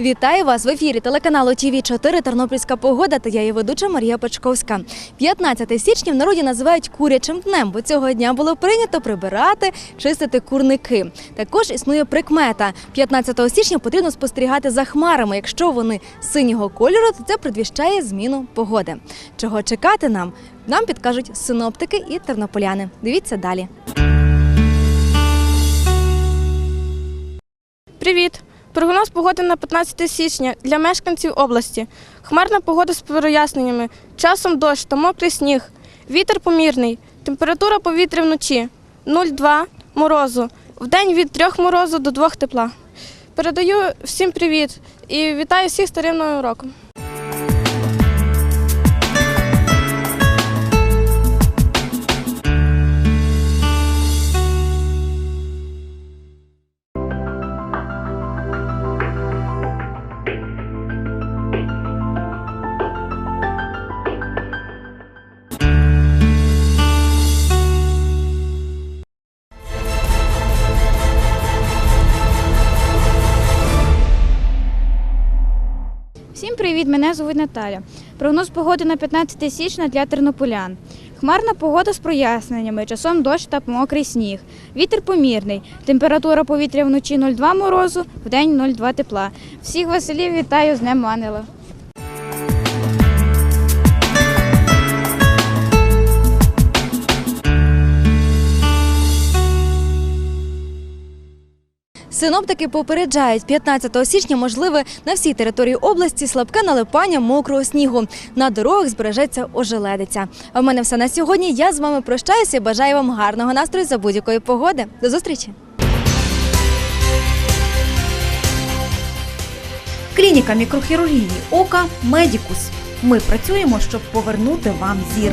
Вітаю вас в ефірі телеканалу ТВ 4 Тернопільська погода та я її ведуча Марія Пачковська. 15 січня в народі називають курячим днем, бо цього дня було прийнято прибирати, чистити курники. Також існує прикмета. 15 січня потрібно спостерігати за хмарами. Якщо вони синього кольору, то це предвіщає зміну погоди. Чого чекати нам? Нам підкажуть синоптики і тернополяни. Дивіться далі. Привіт! Прогноз погоди на 15 січня для мешканців області. Хмарна погода з проясненнями, часом дощ та мокрий сніг. Вітер помірний. Температура повітря вночі 0,2 морозу. Вдень від 3 морозу до 2 тепла. Передаю всім привіт і вітаю всіх старим новим роком. Всім привіт! Мене звуть Наталя. Прогноз погоди на 15 січня для тернополян. Хмарна погода з проясненнями, часом дощ та мокрий сніг. Вітер помірний. Температура повітря вночі 0,2 морозу, вдень 0,2 тепла. Всіх Василів вітаю з Днем Ангела. Синоптики попереджають, 15 січня можливе на всій території області слабке налипання мокрого снігу. На дорогах збережеться ожеледиця. А в мене все на сьогодні. Я з вами прощаюся і бажаю вам гарного настрою за будь-якої погоди. До зустрічі! Клініка мікрохірургії ока Медікус. Ми працюємо, щоб повернути вам зір.